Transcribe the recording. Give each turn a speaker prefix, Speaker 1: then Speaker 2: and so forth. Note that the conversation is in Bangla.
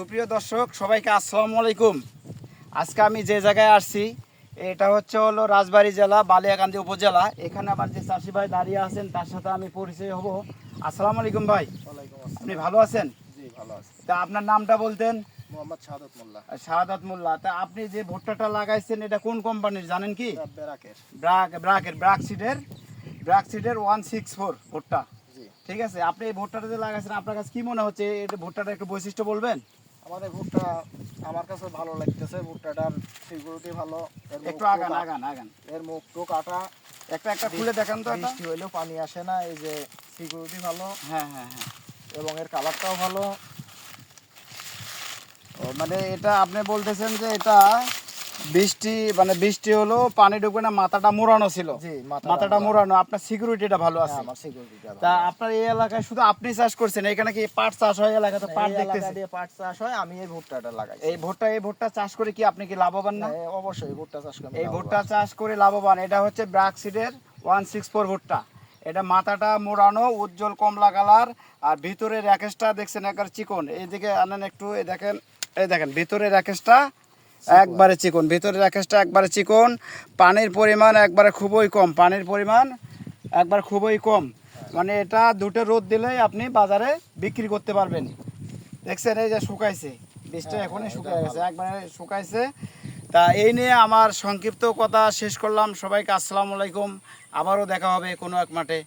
Speaker 1: সুপ্রিয় দর্শক সবাইকে আসসালামু আলাইকুম। আজকে আমি যে জায়গায় আসছি এটা হচ্ছে হলো রাজবাড়ী জেলা বালিয়াকান্দি উপজেলা। এখানে আমার যে চাষি ভাই দাঁড়িয়ে আছেন তার সাথে আমি পরিচয় হব। আসসালামু আলাইকুম ভাই। আপনি ভালো আছেন? তা আপনার নামটা বলতেন?
Speaker 2: মোহাম্মদ শাহাদত মোল্লা।
Speaker 1: শাহাদাত মোল্লা। তা আপনি যে ভুট্টাটা লাগাইছেন এটা কোন কোম্পানির জানেন কি?
Speaker 2: বেরাকের।
Speaker 1: ব্রাক ব্রাকের ব্রাক সিডের ব্রাক সিডের ওয়ান সিক্স ফোর ভুট্টা। ঠিক আছে? আপনি এই ভুট্টাটা যে লাগাইছেন আপনার কাছে কি মনে হচ্ছে? এটা ভুট্টাটা একটু বৈশিষ্ট্য বলবেন?
Speaker 2: আমাদের ভুট্টা আমার কাছে ভালো লাগতেছে ভুট্টাটার সিকিউরিটি ভালো।
Speaker 1: একটু আগান আগান আগান।
Speaker 2: এর মুখ কাটা।
Speaker 1: একটা একটা খুলে দেখেন তো
Speaker 2: বৃষ্টি হইলেও পানি আসে না এই যে সিকিউরিটি ভালো।
Speaker 1: হ্যাঁ হ্যাঁ হ্যাঁ।
Speaker 2: এবং এর কালারটাও ভালো।
Speaker 1: মানে এটা আপনি বলতেছেন যে এটা বৃষ্টি মানে বৃষ্টি হলো পানি ঢুকবে না মাথাটা মোড়ানো ছিল।
Speaker 2: মাথাটা মোড়ানো।
Speaker 1: আপনার সিকিউরিটিটা ভালো আছে।
Speaker 2: হ্যাঁ, আমার সিকিউরিটিটা
Speaker 1: তা আপনার এই এলাকায় শুধু আপনি চাষ করছেন এখানে কি পাট চাষ হয় এলাকাতে? পাট দেখতেছি।
Speaker 2: পাট চাষ হয় আমি এই ভুট্টাটা লাগাই
Speaker 1: এই ভুট্টা এই ভুট্টা চাষ করে কি আপনি কি লাভবান না?
Speaker 2: অবশ্যই ভুট্টা চাষ করি
Speaker 1: এই ভুট্টা চাষ করে লাভবান। এটা হচ্ছে ব্রাক সিডের ওয়ান সিক্স ফোর ভুট্টা। এটা মাথাটা মোড়ানো উজ্জ্বল কমলা কালার আর ভিতরের র্যাকেশটা দেখছেন একবার চিকন। এইদিকে আনেন একটু এই দেখেন এই দেখেন ভিতরের র্যাকেশটা একবারে চিকন। ভিতরের আকাশটা একবারে চিকন। পানির পরিমাণ একবারে খুবই কম। পানির পরিমাণ একবার খুবই কম। মানে এটা দুটো রোদ দিলেই আপনি বাজারে বিক্রি করতে পারবেন। দেখছেন এই যে শুকাইছে। বীজটা
Speaker 2: হ্যাঁ,
Speaker 1: এখনই শুকিয়ে গেছে। একবারে শুকাইছে। তা এই নিয়ে আমার সংক্ষিপ্ত কথা শেষ করলাম। সবাইকে আসসালামু আলাইকুম। আবারও দেখা হবে কোনো এক মাঠে।